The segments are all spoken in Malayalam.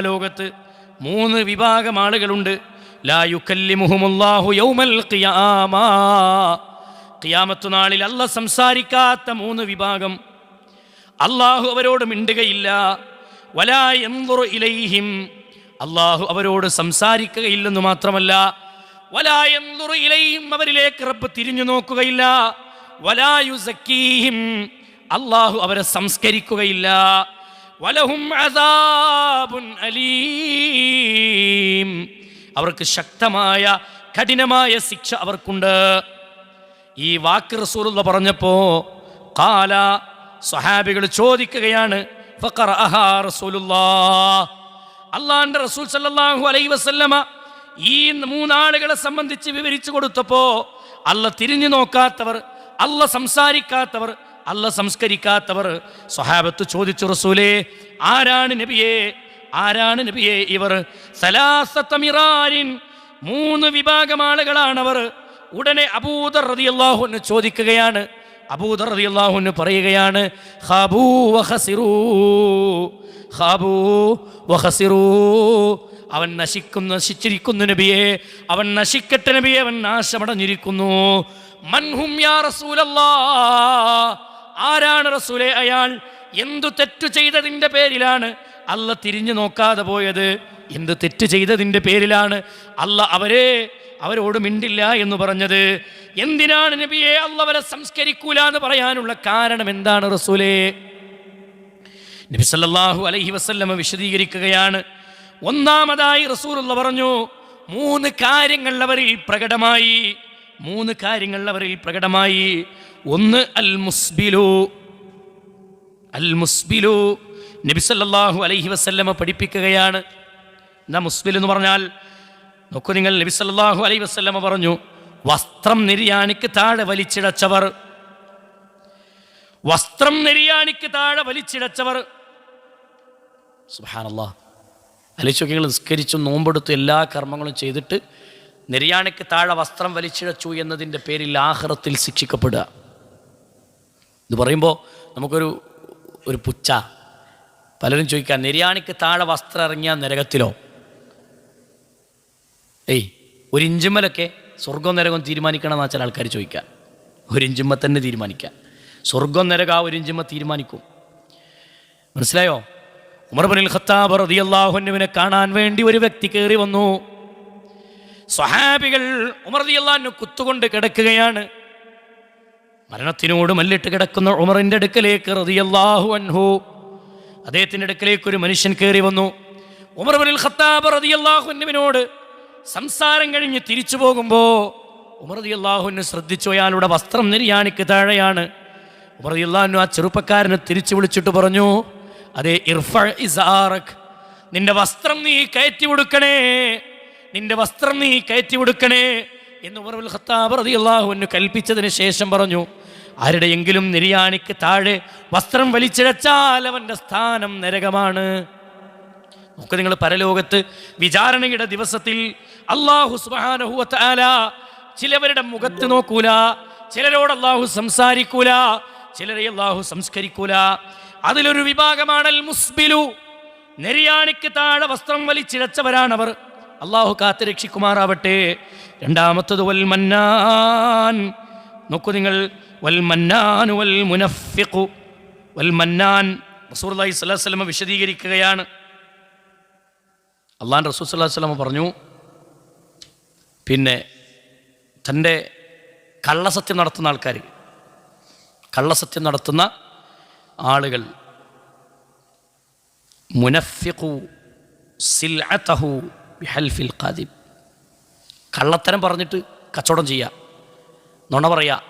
ലോകത്ത് മൂന്ന് വിഭാഗം ആളുകളുണ്ട്. ഖിയാമത്ത് നാളിൽ അല്ല സംസാരിക്കാത്ത മൂന്ന് വിഭാഗം. അള്ളാഹു അവരോട് മിണ്ടുകയില്ല. വലാ യൻദുറു ഇലൈഹിം. അള്ളാഹു അവരോട് സംസാരിക്കുകയില്ലെന്ന് മാത്രമല്ല വലാ യൻദുറു ഇലൈഹിം അവരിലേക്ക് റബ്ബ് തിരിഞ്ഞു നോക്കുകയില്ല. വലാ യുസക്കീഹിം. അള്ളാഹു അവരെ സംസ്കരിക്കുകയില്ല. വലഹും അസാബുൻ അലീം അവർക്ക് ശക്തമായ കഠിനമായ ശിക്ഷ അവർക്കുണ്ട് ഈ വാക്ക് റസൂലുള്ള പറഞ്ഞപ്പോ കാല സ്വഹാബികൾ ചോദിക്കുകയാണ്. അള്ളാന്റെ റസൂൽ സല്ലല്ലാഹു അലൈഹി വസല്ലമ ഈ മൂന്നാളുകളെ സംബന്ധിച്ച് വിവരിച്ചു കൊടുത്തപ്പോ അല്ല തിരിഞ്ഞു നോക്കാത്തവർ അല്ല സംസാരിക്കാത്തവർ അല്ല സംസ്കരിക്കാത്തവർ. സ്വഹാബത്ത് ചോദിച്ചു റസൂലേ ആരാണ് നബിയേ? ആരാണ് നബിയേ ഇവർ? സലാസത്തമിറാരിൻ മൂന്ന് വിഭാഗം ആളുകളാണവർ ഉടനെ അബൂദർ റളിയല്ലാഹു അൻഹു ചോദിക്കുകയാണ്. അബൂദർ റളിയല്ലാഹു അൻഹു പറയുകയാണ് അവൻ നശിക്കുന്നു നശിച്ചിരിക്കുന്നു നബിയെ. അവൻ നശിക്കട്ടെ നബിയെ അവൻ നാശമടഞ്ഞിരിക്കുന്നു. മൻഹും യാ റസൂലല്ലാ ആരാണ് റസൂലെ അയാൾ? എന്തു തെറ്റു ചെയ്തതിന്റെ പേരിലാണ് അല്ല തിരിഞ്ഞു നോക്കാതെ പോയത്. എന്ത് തെറ്റ് ചെയ്തതിന്റെ പേരിലാണ് അല്ല അവരെ അവരോട് മിണ്ടില്ല എന്ന് പറഞ്ഞത്. എന്തിനാണ് നബിയെ അല്ല അവരെ സംസ്കരിക്കൂല എന്ന് പറയാനുള്ള കാരണം എന്താണ് റസൂലേ? നബി സല്ലാഹു അലൈഹി വസല്ലമ വിശദീകരിക്കുകയാണ്. ഒന്നാമതായി റസൂലുള്ള പറഞ്ഞു മൂന്ന് കാര്യങ്ങൾ അവരിൽ പ്രകടമായി. മൂന്ന് കാര്യങ്ങൾ അവരിൽ പ്രകടമായി. ഒന്ന് അൽ മുസ്ബിലു അൽ മുസ്ബിലു നബി സല്ലല്ലാഹു അലൈഹി വസല്ലമ പഠിപ്പിക്കുകയാണ്. ന മുസ്ബിൽ എന്ന് പറഞ്ഞാൽ നോക്കൂ നിങ്ങൾ നബി സല്ലല്ലാഹു അലൈഹി വസല്ലമ പറഞ്ഞു വസ്ത്രം നിര്യാണിക്ക് താഴെ വലിച്ചിടച്ചവർ. വസ്ത്രം നിര്യാണിക്ക് താഴെ വലിച്ചിടച്ചവർ. സുഹാനല്ലാ അലിച്ചൊക്കെ നിസ്കരിച്ചും നോമ്പെടുത്തും എല്ലാ കർമ്മങ്ങളും ചെയ്തിട്ട് നിര്യാണിക്ക് താഴെ വസ്ത്രം വലിച്ചിഴച്ചു എന്നതിന്റെ പേരിൽ ആഹ്റത്തിൽ ശിക്ഷിക്കപ്പെടുക. ഇത് പറയുമ്പോൾ നമുക്കൊരു ഒരു പുച്ച പലരും ചോദിക്കാം നിര്യാണിക്ക് താഴെ വസ്ത്രം ഇറങ്ങിയ നരകത്തിലോ? ഏയ് ഒരു ഇഞ്ചുമ്മലൊക്കെ സ്വർഗം നരകം തീരുമാനിക്കണമെന്ന് വെച്ചാൽ ആൾക്കാർ ചോദിക്കാം ഒരു ഇഞ്ചുമ്മ തന്നെ തീരുമാനിക്കാം സ്വർഗം നരക ഒരു ഇഞ്ചുമ്മ തീരുമാനിക്കും. മനസ്സിലായോ? ഉമർ ബിനുൽ ഖത്താബ് റതിയല്ലാഹുനുവിനെ കാണാൻ വേണ്ടി ഒരു വ്യക്തി കയറി വന്നു. സ്വഹാബികൾ ഉമർ റളിയല്ലാഹു കുത്തുകൊണ്ട് കിടക്കുകയാണ്. മരണത്തിനോട് മല്ലിട്ട് കിടക്കുന്ന ഉമറിന്റെ അടുക്കലേക്ക് റതിയല്ലാഹു അൻഹു. അദ്ദേഹത്തിന്റെ അടുക്കലേക്ക് ഒരു മനുഷ്യൻ കയറി വന്നു. ഉമർ ബിൻ ഖത്താബ് റതിയല്ലാഹുവിനോട് സംസാരം കഴിഞ്ഞ് തിരിച്ചു പോകുമ്പോൾ ഉമർ റളിയല്ലാഹുവിനെ ശ്രദ്ധിച്ചു അയാളുടെ വസ്ത്രം നിര്യാണിക്ക് താഴെയാണ്. ഉമർ റളിയല്ലാഹു ആ ചെറുപ്പക്കാരനെ തിരിച്ചു വിളിച്ചിട്ട് പറഞ്ഞു അതെ ഇർഫ ഇസാറക് നിന്റെ വസ്ത്രം നീ കയറ്റി കൊടുക്കണേ നിന്റെ വസ്ത്രം നീ കയറ്റി കൊടുക്കണേ എന്ന് ഉമർ ബിൻ ഖത്താബ് റതിയല്ലാഹുവിന് കൽപ്പിച്ചതിന് ശേഷം പറഞ്ഞു ആരുടെയെങ്കിലും നിര്യാണിക്ക് താഴെ വസ്ത്രം വലിച്ചിഴച്ചാൽ അവന്റെ സ്ഥാനം നരകമാണ്. നമുക്ക് നിങ്ങൾ പരലോകത്ത് വിചാരണയുടെ ദിവസത്തിൽ അള്ളാഹു സുബാനഹുല ചിലവരുടെ മുഖത്ത് നോക്കൂല ചിലരോട് അള്ളാഹു സംസാരിക്കൂല ചിലരെ അള്ളാഹു സംസ്കരിക്കൂല. അതിലൊരു വിഭാഗമാണ് അൽ മുസ്ബിലു നെരിയാണിക്ക് താഴെ വസ്ത്രം വലിച്ചിഴച്ചവരാണവർ. അള്ളാഹു കാത്ത് രക്ഷിക്കുമാറാവട്ടെ. രണ്ടാമത്തത് വൽ മന്നാൻ നോക്കൂ നിങ്ങൾ വൽ വൽ വൽ മന്നാൻ സ്വലാഹു വിശദീകരിക്കുകയാണ്. അള്ളാൻ റസൂൽ വസ്ലമ പറഞ്ഞു പിന്നെ തന്റെ കള്ളസത്യം നടത്തുന്ന ആൾക്കാർ കള്ളസത്യം നടത്തുന്ന ആളുകൾ മുനഫിഖു സിൽഅതഹു ബിഹൽഫിൽ ഖാദിബ്. കള്ളത്തരം പറഞ്ഞിട്ട് കച്ചവടം ചെയ്യുക നുണ പറയുക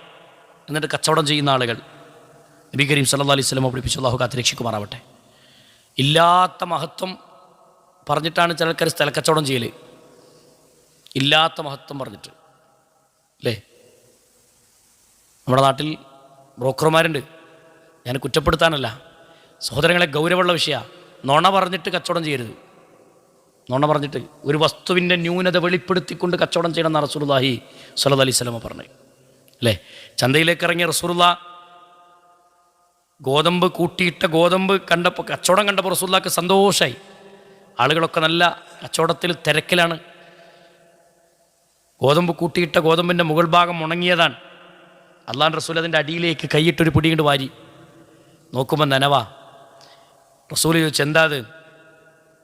എന്നിട്ട് കച്ചവടം ചെയ്യുന്ന ആളുകൾ നബി കരീം സല്ലാ അലൈഹി സ്വലമ പഠിപ്പിച്ചു അള്ളാഹു കാത്ത് രക്ഷിക്കുമാറാവട്ടെ. ഇല്ലാത്ത മഹത്വം പറഞ്ഞിട്ടാണ് ചില ആൾക്കാർ സ്ഥലക്കച്ചവടം ചെയ്യൽ ഇല്ലാത്ത മഹത്വം പറഞ്ഞിട്ട്. അല്ലേ? നമ്മുടെ നാട്ടിൽ ബ്രോക്കർമാരുണ്ട്. ഞാൻ കുറ്റപ്പെടുത്താനല്ല. സഹോദരങ്ങളെ ഗൗരവമുള്ള വിഷയമാണ് നുണ പറഞ്ഞിട്ട് കച്ചവടം ചെയ്യരുത്. നുണ പറഞ്ഞിട്ട് ഒരു വസ്തുവിന്റെ ന്യൂനത വെളിപ്പെടുത്തിക്കൊണ്ട് കച്ചവടം ചെയ്യണം എന്ന് റസൂലുള്ളാഹി സല്ലല്ലാഹു അലൈഹി സ്വലമ പറഞ്ഞു അല്ലേ? ചന്തയിലേക്ക് ഇറങ്ങിയ റസൂലുള്ള ഗോതമ്പ് കൂട്ടിയിട്ട ഗോതമ്പ് കണ്ടപ്പോൾ കച്ചവടം കണ്ടപ്പോൾ റസൂല്ലാക്ക് സന്തോഷമായി ആളുകളൊക്കെ നല്ല കച്ചവടത്തിൽ തിരക്കിലാണ്. ഗോതമ്പ് കൂട്ടിയിട്ട ഗോതമ്പിന്റെ മുകൾ ഭാഗം ഉണങ്ങിയതാണ്. അള്ളാൻ റസൂൽ അതിന്റെ അടിയിലേക്ക് കൈയിട്ടൊരു പിടി വാരി. നോക്കുമ്പോൾ നനവാ. റസൂൽ ചോദിച്ചു എന്താ അത്?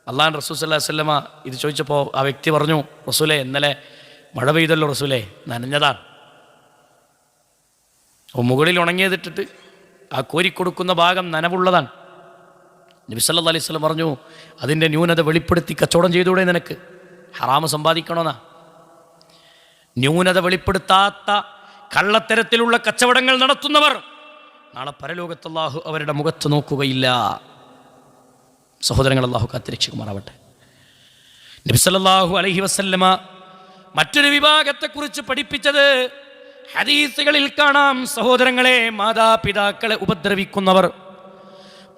അള്ളാൻ റസൂൽ സല്ലാ വല്ലമ ഇത് ചോദിച്ചപ്പോൾ ആ വ്യക്തി പറഞ്ഞു റസൂലെ ഇന്നലെ മഴ പെയ്തല്ലോ റസൂലെ നനഞ്ഞതാണ്. അപ്പോൾ മുകളിൽ ഉണങ്ങിയതിട്ടിട്ട് ആ കോരിക്കൊടുക്കുന്ന ഭാഗം നനവുള്ളതാണ്. നബി സല്ലല്ലാഹു അലൈഹി സ്വലം പറഞ്ഞു അതിന്റെ ന്യൂനത വെളിപ്പെടുത്തി കച്ചവടം ചെയ്തൂടെ നിനക്ക്? ഹറാമ് സമ്പാദിക്കണമെന്നാ ന്യൂനത വെളിപ്പെടുത്താത്ത കള്ളത്തരത്തിലുള്ള കച്ചവടങ്ങൾ നടത്തുന്നവർ നാളെ പരലോകത്ത് അല്ലാഹു അവരുടെ മുഖത്ത് നോക്കുകയില്ല. സഹോദരങ്ങൾ അള്ളാഹു കാത്തിരക്ഷിക്കുമാറാവട്ടെ നബി സല്ലല്ലാഹു അലൈഹി വസല്ലമ മറ്റൊരു വിഭാഗത്തെക്കുറിച്ച് പഠിപ്പിച്ചത് ഹദീസുകളിൽ കാണാം സഹോദരങ്ങളെ മാതാപിതാക്കളെ ഉപദ്രവിക്കുന്നവർ.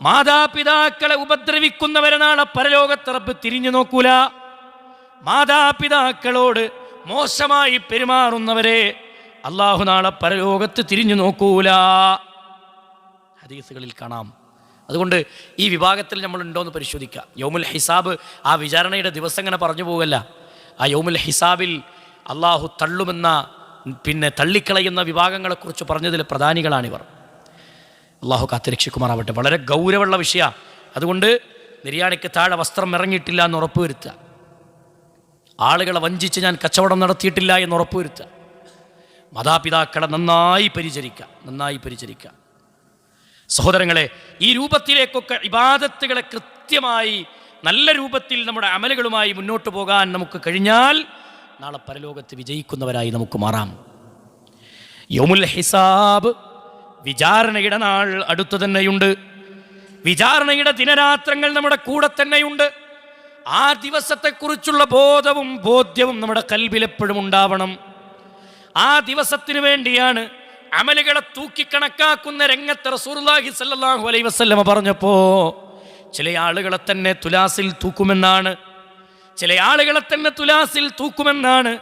മാതാപിതാക്കളെ ഉപദ്രവിക്കുന്നവരെ നാളെ പരലോകത്ത് റബ്ബ് തിരിഞ്ഞു നോക്കൂല. മാതാപിതാക്കളോട് മോശമായി പെരുമാറുന്നവരെ അള്ളാഹു നാളെ പരലോകത്ത് തിരിഞ്ഞു നോക്കൂല. ഹദീസുകളിൽ കാണാം. അതുകൊണ്ട് ഈ വിഭാഗത്തിൽ നമ്മൾ ഉണ്ടോ എന്ന് പരിശോധിക്കുക യൗമുൽ ഹിസാബ് ആ വിചാരണയുടെ ദിവസം ഇങ്ങനെ പറഞ്ഞു പോകല്ല. ആ യൗമുൽ ഹിസാബിൽ അള്ളാഹു തള്ളുമെന്ന പിന്നെ തള്ളിക്കളയുന്ന വിഭാഗങ്ങളെക്കുറിച്ച് പറഞ്ഞതിൽ പ്രധാനികളാണിവർ. അള്ളാഹു കാത്തിരക്ഷിക്കുമാറാവട്ടെ വളരെ ഗൗരവമുള്ള വിഷയമാണ് അതുകൊണ്ട് നിര്യാണിക്ക് താഴെ വസ്ത്രം ഇറങ്ങിയിട്ടില്ല എന്ന് ഉറപ്പുവരുത്തുക. ആളുകളെ വഞ്ചിച്ച് ഞാൻ കച്ചവടം നടത്തിയിട്ടില്ല എന്ന് ഉറപ്പുവരുത്തുക. മാതാപിതാക്കളെ നന്നായി പരിചരിക്കുക. നന്നായി പരിചരിക്കുക. സഹോദരങ്ങളെ ഈ രൂപത്തിലേക്കൊക്കെ ഇബാദത്തുകളെ കൃത്യമായി നല്ല രൂപത്തിൽ നമ്മുടെ അമലുകളുമായി മുന്നോട്ട് പോകാൻ നമുക്ക് കഴിഞ്ഞാൽ നാളെ പരലോകത്ത് വിജയിക്കുന്നവരായി നമുക്ക് മാറാം. യോമുൽ ഹിസാബ് വിചാരണയുടെ നാൾ അടുത്തു തന്നെയുണ്ട്. വിചാരണയുടെ ദിനരാത്രങ്ങൾ നമ്മുടെ കൂടെ തന്നെയുണ്ട്. ആ ദിവസത്തെക്കുറിച്ചുള്ള ബോധവും ബോധ്യവും നമ്മുടെ കൽവിലെപ്പോഴും ഉണ്ടാവണം. ആ ദിവസത്തിനു വേണ്ടിയാണ് അമലുകളെ തൂക്കിക്കണക്കാക്കുന്ന രംഗത്ത് റസൂർലാഹി സല്ലാഹു അലൈ വസ്ല്ലമ പറഞ്ഞപ്പോ ചില ആളുകളെ തന്നെ തുലാസിൽ തൂക്കുമെന്നാണ് ചില ആളുകളെ തന്നെ തുലാസിൽ തൂക്കുമെന്നാണ്.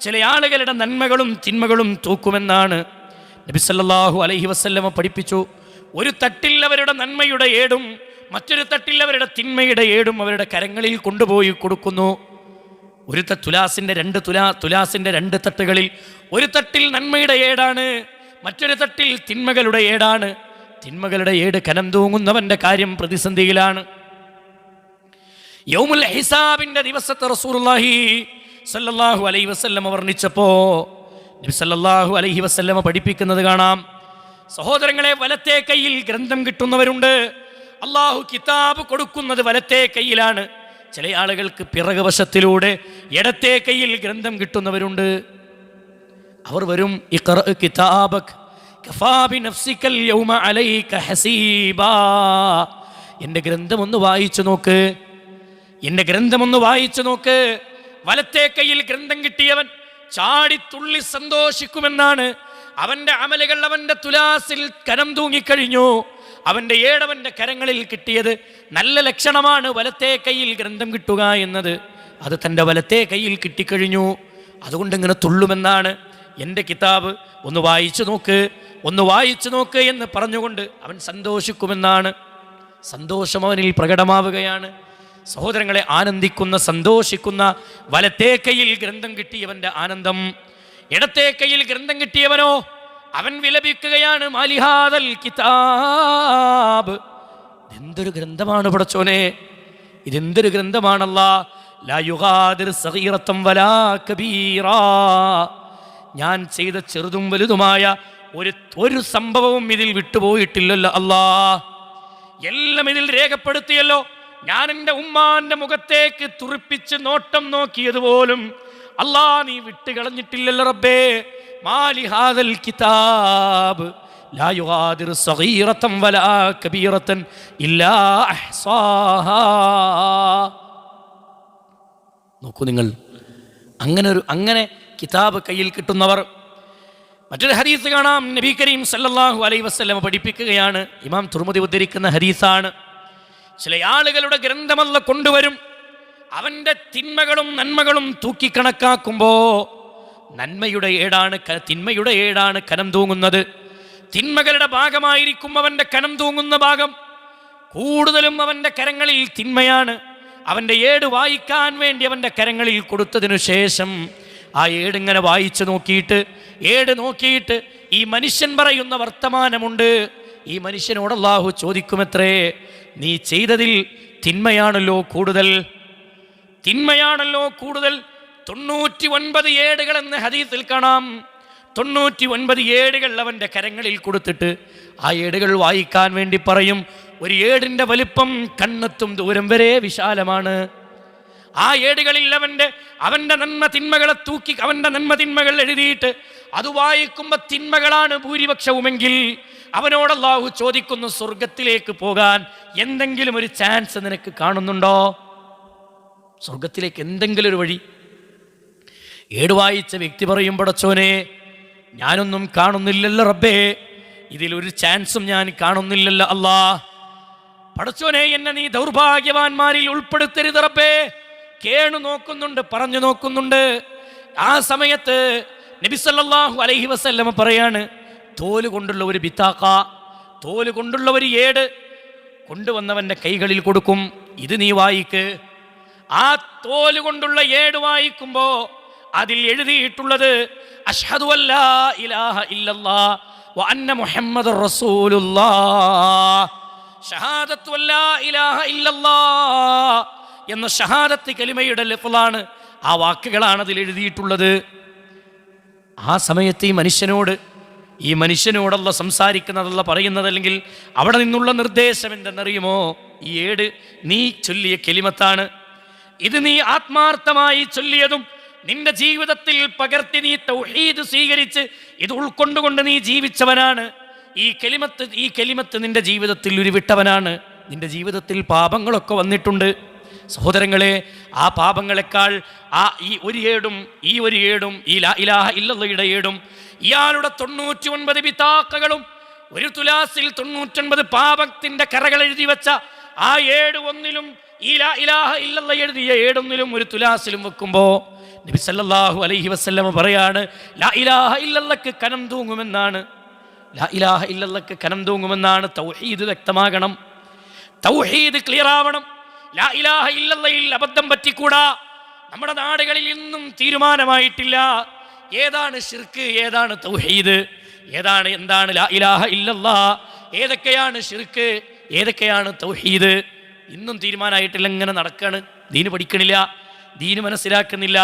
ചില ആളുകളുടെ നന്മകളും തിന്മകളും തൂക്കുമെന്നാണ്. നബിസല്ലാഹു അലഹി വസല്ലമ പഠിപ്പിച്ചു ഒരു തട്ടിൽ അവരുടെ നന്മയുടെ ഏടും മറ്റൊരു തട്ടിൽ അവരുടെ തിന്മയുടെ ഏടും അവരുടെ കരങ്ങളിൽ കൊണ്ടുപോയി കൊടുക്കുന്നു. ഒരു തുലാസിന്റെ രണ്ട് തുലാ തുലാസിന്റെ രണ്ട് തട്ടുകളിൽ ഒരു തട്ടിൽ നന്മയുടെ ഏടാണ് മറ്റൊരു തട്ടിൽ തിന്മകളുടെ ഏടാണ്. തിന്മകളുടെ ഏട് കനം തൂങ്ങുന്നവന്റെ കാര്യം പ്രതിസന്ധിയിലാണ്. യൗമുൽ ഹിസാബിന്റെ ദിവസത്തെ റസൂലുള്ളാഹി സല്ലാഹു അലൈഹി വസല്ലമ വർണിച്ചപ്പോൾ സല്ലാഹു അലൈഹി വസല്ലമ പഠിപ്പിക്കുന്നത് കാണാം. സഹോദരങ്ങളെ വലത്തെ കയ്യിൽ ഗ്രന്ഥം കിട്ടുന്നവരുണ്ട്. അള്ളാഹു കിതാബ് കൊടുക്കുന്നത് വലത്തെ കയ്യിലാണ്. ചില ആളുകൾക്ക് പിറകു വശത്തിലൂടെ ഇടത്തെ കയ്യിൽ ഗ്രന്ഥം കിട്ടുന്നവരുണ്ട്. അവർ വരും കിതാബക് എന്റെ ഗ്രന്ഥം ഒന്ന് വായിച്ചു നോക്ക്. എന്റെ ഗ്രന്ഥം ഒന്ന് വായിച്ചു നോക്ക്. വലത്തെ കയ്യിൽ ഗ്രന്ഥം കിട്ടിയവൻ ചാടി തുള്ളി സന്തോഷിക്കുമെന്നാണ്. അവന്റെ അമലുകൾ അവന്റെ തുലാസിൽ കരം തൂങ്ങിക്കഴിഞ്ഞു. അവന്റെ ഏടവന്റെ കരങ്ങളിൽ കിട്ടിയത് നല്ല ലക്ഷണമാണ് വലത്തെ കയ്യിൽ ഗ്രന്ഥം കിട്ടുക എന്നത്. അത് തന്റെ വലത്തെ കയ്യിൽ കിട്ടിക്കഴിഞ്ഞു. അതുകൊണ്ട് ഇങ്ങനെ തുള്ളുമെന്നാണ് എന്റെ കിതാബ്. ഒന്ന് വായിച്ചു നോക്ക്. ഒന്ന് വായിച്ചു നോക്ക് എന്ന് പറഞ്ഞുകൊണ്ട് അവൻ സന്തോഷിക്കുമെന്നാണ്. സന്തോഷം അവനിൽ പ്രകടമാവുകയാണ്. സഹോദരങ്ങളെ ആനന്ദിക്കുന്ന സന്തോഷിക്കുന്ന വലത്തേ കയ്യിൽ ഗ്രന്ഥം കിട്ടിയവന്റെ ആനന്ദം. ഇടത്തേ കയ്യിൽ ഗ്രന്ഥം കിട്ടിയവനോ? അവൻ വിലപിക്കുകയാണ് മാലിഹാദൽ കിതാബ്. ഇതെന്തൊരു ഗ്രന്ഥമാണ് പടച്ചോനെ? ഇതെന്തൊരു ഗ്രന്ഥമാണല്ല? ഞാൻ ചെയ്ത ചെറുതും വലുതുമായ ഒരു ഒരു സംഭവവും ഇതിൽ വിട്ടുപോയിട്ടില്ലല്ലോ അല്ലാ. എല്ലാം ഇതിൽ രേഖപ്പെടുത്തിയല്ലോ. ഞാൻ എന്റെ ഉമ്മാന്റെ മുഖത്തേക്ക് തുറിപ്പിച്ച് നോട്ടം നോക്കിയത് പോലും അല്ലാ നീ വിട്ടുകളഞ്ഞിട്ടില്ലല്ലോ റബ്ബേ. മാലി കിതാബ്. നോക്കൂ നിങ്ങൾ. അങ്ങനെ ഒരു അങ്ങനെ കിതാബ് കയ്യിൽ കിട്ടുന്നവർ. മറ്റൊരു ഹരീസ് കാണാം. നബി കരീം സല്ലല്ലാഹു അലൈഹി വസല്ലം പഠിപ്പിക്കുകയാണ്. ഇമാം തുർമുദി ഉദ്ധരിക്കുന്ന ഹദീസാണ്. ചില ആളുകളുടെ ഗ്രന്ഥമല്ല കൊണ്ടുവരും. അവന്റെ തിന്മകളും നന്മകളും തൂക്കിക്കണക്കാക്കുമ്പോ നന്മയുടെ ഏടാണ് തിന്മയുടെ ഏടാണ് കനം തൂങ്ങുന്നത്. തിന്മകളുടെ ഭാഗമായിരിക്കും അവന്റെ കനം തൂങ്ങുന്ന ഭാഗം. കൂടുതലും അവന്റെ കരങ്ങളിൽ തിന്മയാണ്. അവന്റെ ഏട് വായിക്കാൻ വേണ്ടി അവന്റെ കരങ്ങളിൽ കൊടുത്തതിനു ശേഷം ആ ഏടിങ്ങനെ വായിച്ചു നോക്കിയിട്ട് ഏട് നോക്കിയിട്ട് ഈ മനുഷ്യൻ പറയുന്ന വർത്തമാനമുണ്ട്. ഈ മനുഷ്യനോട് ചോദിക്കുമത്രേ നീ ചെയ്തതിൽ തിന്മയാണല്ലോ കൂടുതൽ. തിന്മയാണല്ലോ കൂടുതൽ. തൊണ്ണൂറ്റി ഒൻപത് ഏടുകൾ എന്ന് ഹദീസിൽ കാണാം. തൊണ്ണൂറ്റി ഒൻപത് ഏടുകൾ അവന്റെ കരങ്ങളിൽ കൊടുത്തിട്ട് ആ ഏടുകൾ വായിക്കാൻ വേണ്ടി പറയും. ഒരു ഏടിന്റെ വലിപ്പം കണ്ണെത്തും ദൂരം വരെ വിശാലമാണ്. ആ ഏടുകളിൽ അവന്റെ അവന്റെ നന്മ തിന്മകളെ തൂക്കി അവന്റെ നന്മ തിന്മകൾ എഴുതിയിട്ട് അത് വായിക്കുമ്പോൾ തിന്മകളാണ് ഭൂരിപക്ഷവുമെങ്കിൽ അവനോട് അല്ലാഹു ചോദിക്കുന്നു സ്വർഗത്തിലേക്ക് പോകാൻ എന്തെങ്കിലും ഒരു ചാൻസ് നിനക്ക് കാണുന്നുണ്ടോ? സ്വർഗത്തിലേക്ക് എന്തെങ്കിലും ഒരു വഴി. ഏട് വായിച്ച വ്യക്തി പറയും പടച്ചോനെ ഞാനൊന്നും കാണുന്നില്ലല്ലോ റബ്ബേ. ഇതിലൊരു ചാൻസും ഞാൻ കാണുന്നില്ലല്ലോ അല്ലാ പടച്ചോനെ എന്നെ നീ ദൗർഭാഗ്യവാന്മാരിൽ ഉൾപ്പെടുത്തരുത് റബ്ബേ. കേണു നോക്കുന്നുണ്ട് പറഞ്ഞു നോക്കുന്നുണ്ട്. ആ സമയത്ത് നബിസല്ലാഹു അലൈഹി വസല്ലമ പറയാണ് തോൽ കൊണ്ടുള്ള ഒരു ബിത്താക്ക തോൽ കൊണ്ടുള്ള ഒരു ഏട്. കൊണ്ടുവന്നവന്റെ കൈകളിൽ കൊടുക്കും ഇത് നീ വായിക്ക്. ആ തോൽ കൊണ്ടുള്ള ഏട് വായിക്കുമ്പോൾ അതിൽ എഴുതിയിട്ടുള്ളത് അഷ്ഹദു അല്ലാ ഇലാഹ ഇല്ലല്ലാ വ അന്ന മുഹമ്മദ് ഷഹാദത്തു അല്ലാ ഇലാഹ ഇല്ലല്ലാ എന്ന ഷഹാദത്ത് കലിമയുടെ ലഫ്ലാണ് ആ വാക്കുകളാണ് അതിൽ എഴുതിയിട്ടുള്ളത്. ആ സമയത്ത് ഈ മനുഷ്യനോട് ഈ മനുഷ്യനോടല്ല സംസാരിക്കുന്നതല്ല പറയുന്നതല്ലെങ്കിൽ അവിടെ നിന്നുള്ള നിർദ്ദേശം എന്തെന്നറിയുമോ? ഈ ഏട് നീ ചൊല്ലിയ കെലിമത്താണ്. ഇത് നീ ആത്മാർത്ഥമായി ചൊല്ലിയതും നിന്റെ ജീവിതത്തിൽ പകർത്തി നീ തൗഹീദ് സ്വീകരിച്ച് ഇത് ഉൾക്കൊണ്ടുകൊണ്ട് നീ ജീവിച്ചവനാണ്. ഈ കെലിമത്ത് ഈ കെലിമത്ത് നിന്റെ ജീവിതത്തിൽ ഉരുവിട്ടവനാണ്. നിന്റെ ജീവിതത്തിൽ പാപങ്ങളൊക്കെ വന്നിട്ടുണ്ട്. സഹോദരങ്ങളെ ആ പാപങ്ങളെക്കാൾ ആ ഈ ഒരു ഏടും ഈ ഒരു ഏടും ഈ ലാ ഇലാഹ ഇല്ലയുടെ ഏടും ഇയാളുടെ തൊണ്ണൂറ്റി ഒൻപത് പിതാക്കകളും ഒരു തുലാസിൽ തൊണ്ണൂറ്റൊൻപത് പാപത്തിന്റെ കറകൾ എഴുതി വെച്ച ആ ഏട് ഒന്നിലും ഈ ലാ ഇലാഹ ഇല്ലല്ല എഴുതിയ ഏടൊന്നിലും ഒരു തുലാസിലും വെക്കുമ്പോൾ നബി സല്ലല്ലാഹു അലൈഹി വസല്ലമ പറയാണ് ലാ ഇലാഹ ഇല്ലല്ലക്ക് കനം തൂങ്ങുമെന്നാണ് ലാ ഇലാഹ ഇല്ലല്ലക്ക് കനം തൂങ്ങുമെന്നാണ് തൗഹീദ് വ്യക്തമാകണം. തൗഹീദ് ക്ലിയർ ആവണം ലാ ഇലാഹ ഇല്ലല്ലയിൽ അബദ്ധം പറ്റിക്കൂടാ. നമ്മുടെ നാടുകളിൽ ഇന്നും തീരുമാനമായിട്ടില്ല. ഏതാണ് ഷിർക്ക് ഏതാണ് തൗഹീദ് ഏതാണ് എന്താണ് ലാ ഇലാഹ ഇല്ലല്ലാ ഏതൊക്കെയാണ് ഷിർക്ക് ഏതൊക്കെയാണ് തൗഹീദ്? ഇന്നും തീരുമാനമായിട്ടില്ല ഇങ്ങനെ നടക്കാണ്. ദീന് പഠിക്കണില്ല ദീന് മനസ്സിലാക്കുന്നില്ല.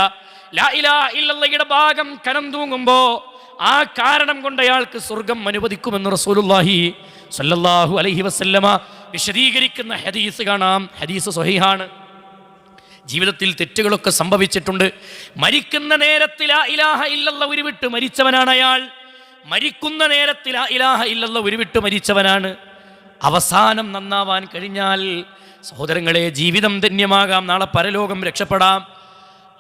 ലാ ഇലാഹ ഇല്ലല്ലയുടെ ഭാഗം കനം തൂങ്ങുമ്പോൾ ആ കാരണം കൊണ്ട് അയാൾക്ക് സ്വർഗം അനുവദിക്കുമെന്ന് റസൂലുള്ളാഹി സല്ലല്ലാഹു അലൈഹി വസല്ലമ വിശദീകരിക്കുന്ന ഹദീസ് കാണാം. ഹദീസ് സ്വഹീഹാണ് ജീവിതത്തിൽ തെറ്റുകളൊക്കെ സംഭവിച്ചിട്ടുണ്ട്. മരിക്കുന്ന നേരത്തിൽ ആ ഇലാഹ ഇല്ലല്ല ഉരുവിട്ട് മരിച്ചവനാണ് അയാൾ. മരിക്കുന്ന നേരത്തിൽ ആ ഇലാഹ ഇല്ലല്ല ഉരുവിട്ട് മരിച്ചവനാണ്. അവസാനം നന്നാവാൻ കഴിഞ്ഞാൽ സഹോദരങ്ങളെ ജീവിതം ധന്യമാകാം. നാളെ പരലോകം രക്ഷപ്പെടാം.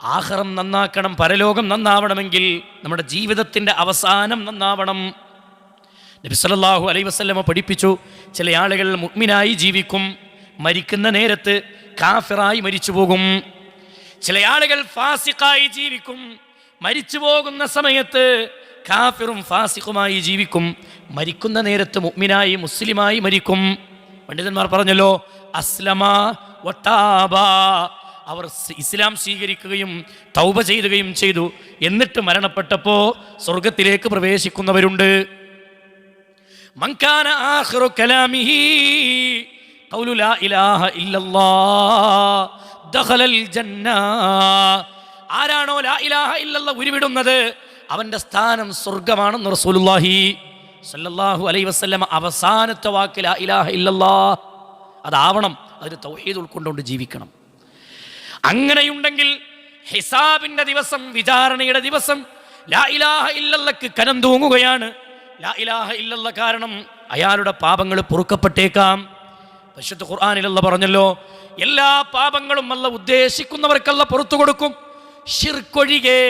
ആഹ്റം നന്നാക്കണം. പരലോകം നന്നാവണമെങ്കിൽ നമ്മുടെ ജീവിതത്തിന്റെ അവസാനം നന്നാവണം. നബി സല്ലല്ലാഹു അലൈഹി വസല്ലമ പഠിപ്പിച്ചു ചില ആളുകൾ മുഗ്മിനായി ജീവിക്കും മരിക്കുന്ന നേരത്ത് കാഫിറായി മരിച്ചു പോകും ചില ആളുകൾ ഫാസിഖായി ജീവിക്കും മരിച്ചു പോകുന്ന സമയത്ത് കാഫിറും ഫാസിഖുമായി ജീവിക്കും മരിക്കുന്ന നേരത്ത് മുഗ്മിനായി മുസ്ലിമായി മരിക്കും. പണ്ഡിതന്മാർ പറഞ്ഞല്ലോ അസ്ലമ വട്ടാബ. അവർ ഇസ്ലാം സ്വീകരിക്കുകയും തൗബ ചെയ്യുകയും ചെയ്തു. എന്നിട്ട് മരണപ്പെട്ടപ്പോൾ സ്വർഗത്തിലേക്ക് പ്രവേശിക്കുന്നവരുണ്ട്. മങ്കാന ആഖിറു കലാമിഹി ഖൗലു ലാ ഇലാഹ ഇല്ലല്ലാഹ് ദഖലൽ ജന്ന. ആരാണോ ലാ ഇലാഹ ഇല്ലല്ലാഹ് ഉരുവിടുന്നത്? അവന്റെ സ്ഥാനം സ്വർഗമാണെന്ന് റസൂലുള്ളാഹി സല്ലല്ലാഹു അലൈഹി വസല്ലം അവസാനത്തെ വാക്ക് ലാ ഇലാഹ ഇല്ലല്ലാഹ്. അതാവണം അതിന് തൗഹീദ് ഉൾക്കൊണ്ടുകൊണ്ട് ജീവിക്കണം. അങ്ങനെയുണ്ടെങ്കിൽ ഹിസാബിന്റെ ദിവസം വിചാരണയുടെ ദിവസം ലാ ഇലാഹ ഇല്ലല്ലക്ക് കനം തൂങ്ങുകയാണ്. ലാ ഇലാഹ ഇല്ലല്ല കാരണം അയാളുടെ പാപങ്ങൾ പൊറുക്കപ്പെട്ടേക്കാം. പരിശുദ്ധ ഖുർആാനിലല്ല പറഞ്ഞല്ലോ എല്ലാ പാപങ്ങളും അല്ല ഉദ്ദേശിക്കുന്നവർക്കല്ല പുറത്തു കൊടുക്കും. ഷിർക്കൊഴികെ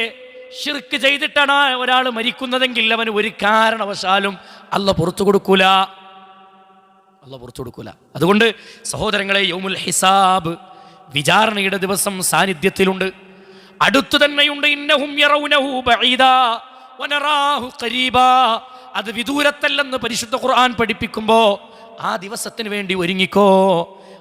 ഷിർക്ക് ചെയ്തിട്ടാണ് ഒരാൾ മരിക്കുന്നതെങ്കിൽ അവന് ഒരു കാരണവശാലും അല്ല പുറത്തു കൊടുക്കൂല. അല്ല പുറത്തു കൊടുക്കൂല. അതുകൊണ്ട് സഹോദരങ്ങളെ യൗമുൽ ഹിസാബ് വിചാരണയുടെ ദിവസം സാന്നിധ്യത്തിലുണ്ട്. അടുത്തു തന്നെയുണ്ട് ഇന്നഹും അത് വിദൂരത്തല്ലെന്ന് പരിശുദ്ധ ഖുർആൻ പഠിപ്പിക്കുമ്പോൾ ആ ദിവസത്തിന് വേണ്ടി ഒരുങ്ങിക്കോ.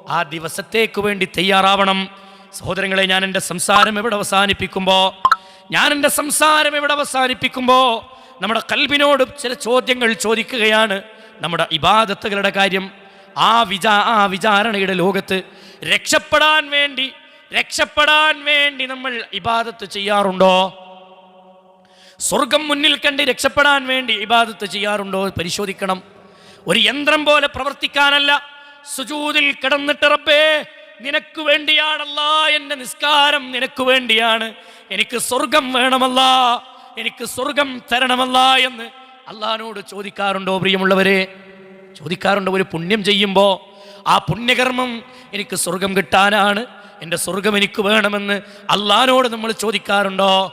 ആ ദിവസത്തേക്ക് വേണ്ടി തയ്യാറാവണം. സഹോദരങ്ങളെ ഞാൻ എന്റെ സംസാരം എവിടെ അവസാനിപ്പിക്കുമ്പോൾ ഞാൻ എന്റെ സംസാരം എവിടെ അവസാനിപ്പിക്കുമ്പോൾ നമ്മുടെ കൽബിനോട് ചില ചോദ്യങ്ങൾ ചോദിക്കുകയാണ് നമ്മുടെ ഇബാദത്തുകളുടെ കാര്യം. ആ വിചാ ആ വിചാരണയുടെ ലോകത്ത് രക്ഷപ്പെടാൻ വേണ്ടി രക്ഷപ്പെടാൻ വേണ്ടി നമ്മൾ ഇബാദത്ത് ചെയ്യാറുണ്ടോ? സ്വർഗം മുന്നിൽ കണ്ട് രക്ഷപ്പെടാൻ വേണ്ടി ഇബാദത്ത് ചെയ്യാറുണ്ടോ പരിശോധിക്കണം. ഒരു യന്ത്രം പോലെ പ്രവർത്തിക്കാനല്ല. സുജൂതിൽ കിടന്നിട്ട് റബ്ബേ നിനക്ക് വേണ്ടിയാണല്ല എന്റെ നിസ്കാരം നിനക്ക് വേണ്ടിയാണ്. എനിക്ക് സ്വർഗം വേണമല്ല എനിക്ക് സ്വർഗം തരണമല്ല എന്ന് അള്ളഹാനോട് ചോദിക്കാറുണ്ടോ പ്രിയമുള്ളവരെ? ചോദിക്കാറുണ്ടോ? ഒരു പുണ്യം ചെയ്യുമ്പോൾ ആ പുണ്യകർമ്മം എനിക്ക് സ്വർഗം കിട്ടാനാണ് എന്റെ സ്വർഗം എനിക്ക് വേണമെന്ന് അള്ളഹാനോട് നമ്മൾ ചോദിക്കാറുണ്ടോ?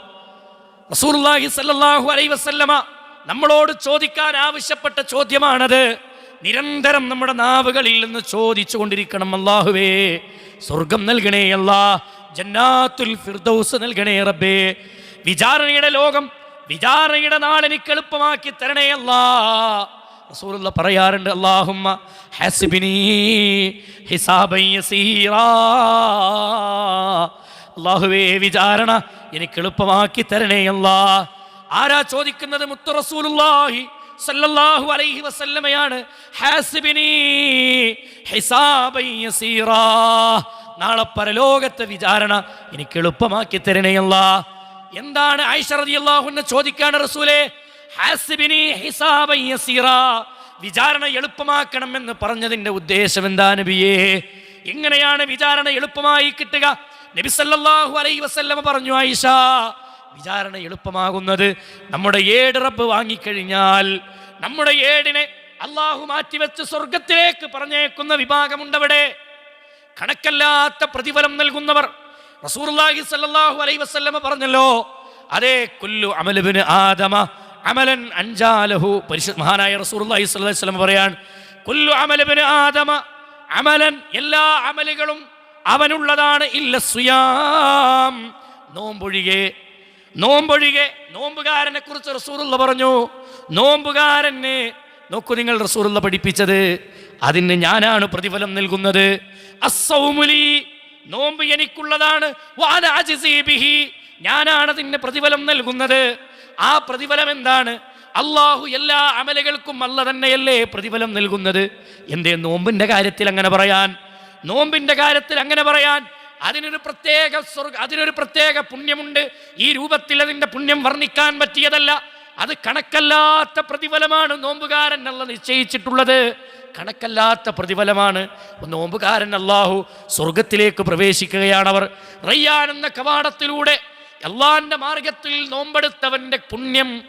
റസൂലുള്ളാഹി സല്ലല്ലാഹു അലൈഹി വസല്ലമ നമ്മളോട് ചോദിക്കാൻ ആവശ്യപ്പെട്ട ചോദ്യമാണത്. നിരന്തരം നമ്മുടെ നാവുകളിൽ നിന്ന് ചോദിച്ചു കൊണ്ടിരിക്കണം അല്ലാഹുവേ. സ്വർഗം നൽകണേ അല്ലാ. ജന്നാത്തുൽ ഫിർദൗസ് നൽകണേ റബ്ബേ. വിചാരണയുടെ ലോകം വിചാരണയുടെ നാളെനിക്ക് എളുപ്പമാക്കി തരണേ അല്ലാ. റസൂലുള്ള പറയാറുണ്ട് അല്ലാഹുമ്മ ഹസ്ബിനി ഹിസാബൻ യസീറാ. അള്ളാഹുവേ വിചാരണ എനിക്ക് എളുപ്പമാക്കി തരണേ അല്ലാ. ആരാ ചോദിക്കുന്നത്? മുത്തു റസൂലുള്ളാഹി സല്ലല്ലാഹു അലൈഹി വസല്ലമയാണ്. ഹാസിബിനി ഹിസാബൻ നാളെ പരലോകത്തെ വിചാരണ എനിക്ക് എളുപ്പമാക്കി തരണേ അല്ലാ. എന്താണ് ആയിഷ റളിയല്ലാഹു അൻഹ ചോദിക്കാണ് റസൂലേ? ഹാസിബിനി ഹിസാബൻ വിചാരണ എളുപ്പമാക്കണമെന്ന് പറഞ്ഞതിന്റെ ഉദ്ദേശം എന്താ നബിയേ? എങ്ങനെയാണ് വിചാരണ എളുപ്പമായി കിട്ടുക. നബി സല്ലല്ലാഹു അലൈഹി വസല്ലമ പറഞ്ഞു ആയിഷ വിചാരണ എളുപ്പമാകുന്നത് നമ്മുടെ ഏട് റബ്ബ് വാങ്ങിക്കഴിഞ്ഞാൽ നമ്മുടെ ഏടിനെ അള്ളാഹു മാറ്റിവെച്ച് സ്വർഗത്തിലേക്ക് പറഞ്ഞേക്കുന്ന വിഭാഗമുണ്ടവിടെ. കണക്കല്ലാത്ത പ്രതിഫലം നൽകുന്നവർ റസൂർലാഹി സല്ലല്ലാഹു അലൈഹി വസല്ലമ പറഞ്ഞല്ലോ അതേ കൊല്ലു അമലബിന് ആദമ അമലൻ അഞ്ചാലഹു പരിശുദ്ധ മഹാനായ റസൂർലാഹി വസല്ലമ പറയാൻ കൊല്ലു അമലബിന് ആദമ അമലൻ എല്ലാ അമലുകളും അവനുള്ളതാണ് ഇല്ല സുയാം. നോമ്പൊഴികെ നോമ്പൊഴികെ. നോമ്പുകാരനെ കുറിച്ച് റസൂറുള്ള പറഞ്ഞു നോമ്പുകാരനെ നോക്കൂ നിങ്ങൾ റസൂറുള്ള പഠിപ്പിച്ചത് അതിന് ഞാനാണ് പ്രതിഫലം നൽകുന്നത്. അസൗമുലി നോമ്പ് എനിക്കുള്ളതാണ്. ഞാനാണ് അതിന് പ്രതിഫലം നൽകുന്നത്. ആ പ്രതിഫലം എന്താണ്? അള്ളാഹു എല്ലാ അമലുകൾക്കും അല്ല തന്നെയല്ലേ പ്രതിഫലം നൽകുന്നത്? എന്തേ നോമ്പിന്റെ കാര്യത്തിൽ അങ്ങനെ പറയാൻ? നോമ്പിന്റെ കാര്യത്തിൽ അങ്ങനെ പറയാൻ അതിനൊരു പ്രത്യേക സ്വർഗ അതിനൊരു പ്രത്യേക പുണ്യമുണ്ട്. ഈ രൂപത്തിൽ അതിന്റെ പുണ്യം വർണിക്കാൻ പറ്റിയതല്ല. അത് കണക്കല്ലാത്ത പ്രതിഫലമാണ് നോമ്പുകാരൻ അല്ല നിശ്ചയിച്ചിട്ടുള്ളത്. കണക്കല്ലാത്ത പ്രതിഫലമാണ്. നോമ്പുകാരൻ അള്ളാഹു സ്വർഗത്തിലേക്ക് പ്രവേശിക്കുകയാണവർ റയ്യാൻ എന്ന കവാടത്തിലൂടെ അള്ളാന്റെ മാർഗത്തിൽ നോമ്പെടുത്തവന്റെ പുണ്യം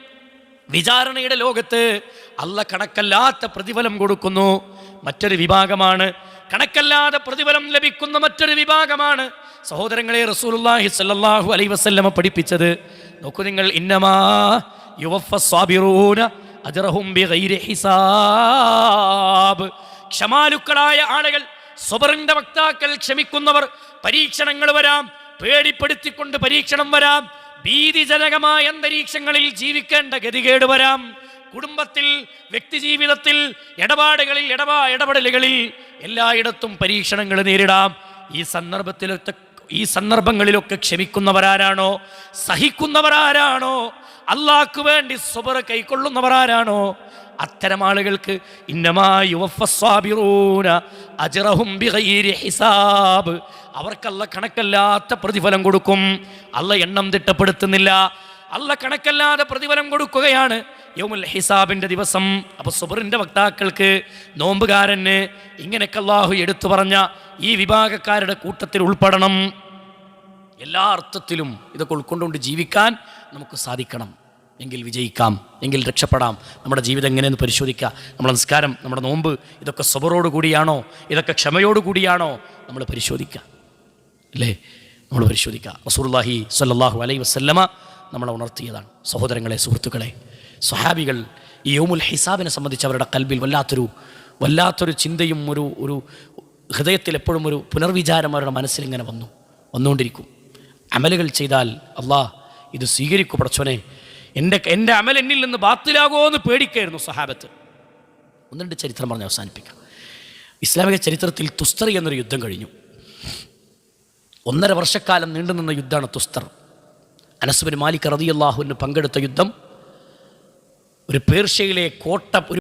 വിചാരണയുടെ ലോകത്ത് അല്ല കണക്കല്ലാത്ത പ്രതിഫലം കൊടുക്കുന്നു. മറ്റൊരു വിഭാഗമാണ് കണക്കല്ലാതെ പ്രതിഫലം ലഭിക്കുന്ന മറ്റൊരു വിഭാഗമാണ് സഹോദരങ്ങളെ റസൂലുള്ളാഹി സ്വല്ലല്ലാഹു അലൈഹി വസല്ലമ പഠിപ്പിച്ചത്. നോക്കൂ നിങ്ങൾ ഇന്നമാ യുവഫ സ്വാബിറൂന അജ്റഹും ഹിസാബ്. ക്ഷമാലുക്കളായ ആളുകൾ സ്വബറിന്റെ വക്താക്കൾ ക്ഷമിക്കുന്നവർ പരീക്ഷണങ്ങൾ വരാം പേടിപ്പെടുത്തിക്കൊണ്ട് പരീക്ഷണം വരാം ഭീതിജനകമായ അന്തരീക്ഷങ്ങളിൽ ജീവിക്കേണ്ട ഗതികേട് വരാം. കുടുംബത്തിൽ വ്യക്തിജീവിതത്തിൽ ഇടപാടുകളിൽ ഇടപാ ഇടപെടലുകളിൽ എല്ലായിടത്തും പരീക്ഷണങ്ങൾ നേരിടാം. ഈ സന്ദർഭത്തിലൊക്കെ ഈ സന്ദർഭങ്ങളിലൊക്കെ ക്ഷമിക്കുന്നവരാരാണോ? സഹിക്കുന്നവരാരാണോ? അള്ളാഹ്ക്ക് വേണ്ടി സ്വബർ കൈക്കൊള്ളുന്നവരാരാണോ അത്തരം ആളുകൾക്ക് ഹിസാബ്. അവർക്കല്ല കണക്കല്ലാത്ത പ്രതിഫലം കൊടുക്കും. അല്ല എണ്ണം തിട്ടപ്പെടുത്തുന്നില്ല. അല്ല കണക്കല്ലാതെ പ്രതിഫലം കൊടുക്കുകയാണ്. യൗമുൽ ഹിസാബിന്റെ ദിവസം. അപ്പോൾ സുബറിന്റെ വക്താക്കൾക്ക് നോമ്പുകാരന് ഇങ്ങനെയൊക്കെ അള്ളാഹു എടുത്തു പറഞ്ഞ ഈ വിഭാഗക്കാരുടെ കൂട്ടത്തിൽ ഉൾപ്പെടണം. എല്ലാ അർത്ഥത്തിലും ഇതൊക്കെ ഉൾക്കൊണ്ടുകൊണ്ട് ജീവിക്കാൻ നമുക്ക് സാധിക്കണം. എങ്കിൽ വിജയിക്കാം എങ്കിൽ രക്ഷപ്പെടാം. നമ്മുടെ ജീവിതം എങ്ങനെയെന്ന് പരിശോധിക്കുക നമ്മുടെ നിസ്കാരം നമ്മുടെ നോമ്പ് ഇതൊക്കെ സ്വബറോട് കൂടിയാണോ? ഇതൊക്കെ ക്ഷമയോട് കൂടിയാണോ? നമ്മൾ പരിശോധിക്കുക അല്ലേ? നമ്മൾ പരിശോധിക്കുക റസൂർലാഹി സല്ലാഹു അലൈ വസല്ലമ നമ്മളെ ഉണർത്തിയതാണ്. സഹോദരങ്ങളെ സുഹൃത്തുക്കളെ സ്വഹാബികൾ ഈ യോമുൽ ഹിസാബിനെ സംബന്ധിച്ച് അവരുടെ കൽബിൽ വല്ലാത്തൊരു വല്ലാത്തൊരു ചിന്തയും ഒരു ഒരു ഹൃദയത്തിൽ എപ്പോഴും ഒരു പുനർവിചാരം അവരുടെ മനസ്സിലിങ്ങനെ വന്നു വന്നുകൊണ്ടിരിക്കും. അമലുകൾ ചെയ്താൽ അള്ളാ ഇത് സ്വീകരിക്കൂ പടച്ചോനെ. എന്റെ എന്റെ അമൽ എന്നിൽ നിന്ന് ബാത്തിലാകുമോ എന്ന് പേടിക്കായിരുന്നു സഹാബത്ത് രണ്ട് ചരിത്രം പറഞ്ഞ് അവസാനിപ്പിക്കാം. ഇസ്ലാമിക ചരിത്രത്തിൽ തുസ്തർ എന്നൊരു യുദ്ധം കഴിഞ്ഞു. ഒന്നര വർഷക്കാലം നീണ്ടുനിന്ന യുദ്ധമാണ് തുസ്തർ. അനസുബിൻ മാലിക് റതിയല്ലാഹുവിന് പങ്കെടുത്ത യുദ്ധം. ഒരു പേർഷ്യയിലെ കോട്ട ഒരു